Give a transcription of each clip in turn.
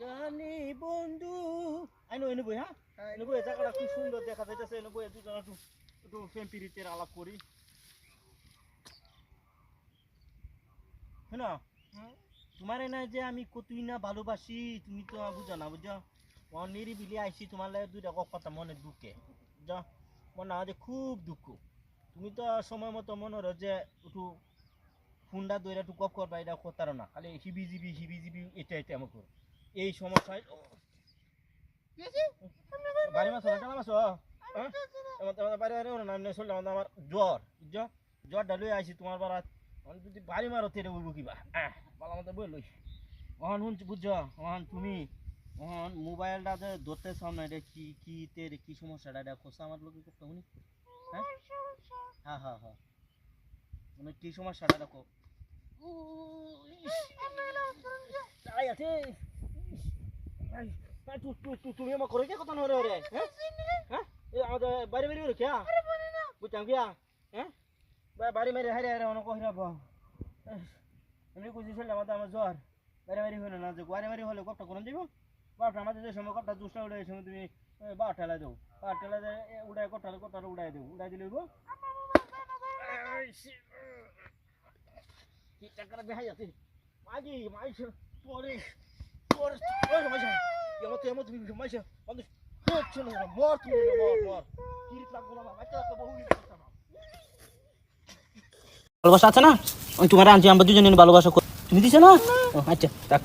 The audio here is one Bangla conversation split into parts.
জানি বন্ধু। আই নো এনে বই হ্যাঁ? এনে বই জায়গাটা কি সুন্দর দেখা যাইতেছে এনে বই দুজন একটু একটু আলাপ করি। হ্যাঁ তোমার না যে আমি কতই না ভালোবাসি তুমি তো বুঝো না বুঝো? আমার নিরিবিলি আইসি তোমার লাগে দুইটা কথা মনে দুঃখে বুঝো? মনে হয় খুব দুঃখ। তুমি তো সময় মতো মনে হলো যে একটু ফোনটা দইরা একটু কপ করবা এটা করতারো না। খালি হিবি জিবি হিবি জিবি এটা এটা আমার করো। এই সমস্যায় বাড়ি মাছ জানা মাছ হ্যাঁ বাড়ি বাড়ি না এমনি চললে আমাদের আমার জ্বর জ্বর ডালুই আইছি তোমার বারাত আমি যদি বাড়ি মারো তেরে উঠবো কিবা বালা মতো বই লই ওহান শুনছি বুঝছ ওহান তুমি ওহান মোবাইলটা যে ধরতে সামনে এটা কি কি তেরে কি সমস্যাটা এটা খোসা আমার লোকে করতে শুনি হ্যাঁ হ্যাঁ হ্যাঁ হ্যাঁ মানে কি সমস্যাটা দেখো আই আছে তুমি আমার করে কে কথা নরে রে হ্যাঁ হ্যাঁ আমাদের বাড়ি বাড়ি রে কিয়া বুঝতাম কিয়া হ্যাঁ বাড়ি মেরে হারে হারে অনেক কহিরা বা এমনি কুচি ছিল আমাদের আমার জ্বর বাড়ি বাড়ি হলে না যে বাড়ি বাড়ি হলে কপটা কোন দিব। বারোটা আমাদের যে সময় কপটা দুষ্টা এই সময় তুমি বারো ঠেলা দেও। বারো ঠেলা উড়াই কটা কটা উড়াই দেও। উড়াই দিলে কি টাকাটা বেহাই আছে? মাগি মাইছে পরে তো এমন তুমি মাইছে বন্ধু হচ্ছে না মর তুমি মর মর। কি লাগবো না বাচ্চা তো বহু ভালোবাসা আছে না? আমি তোমার আনছি আমরা দুজনে ভালোবাসা করি। তুমি দিছো না? ও, আচ্ছা থাক।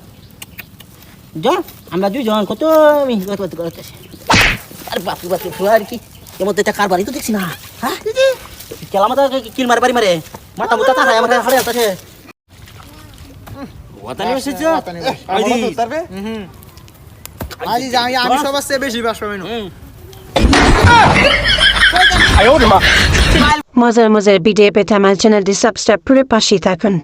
যা আমরা দুজন কত মিহি কত কত করতেছি আর বাপু বাপু ফুয়ার কি? এমন তো এটা কারবারই তো দেখছি না। হ্যাঁ? দিদি কেলা মাথা কিল মারে বাড়ি মারে? মাথা মুতা তাহাই আমার হাড়ে আছে ওয়াতানি এসেছে আইদি হুম। আজি যাই আমি সবার চেয়ে বেশি বাস মা। মজার মজার ভিডিও পেতে আমার চ্যানেলটি সাবস্ক্রাইব করে পাশে থাকুন।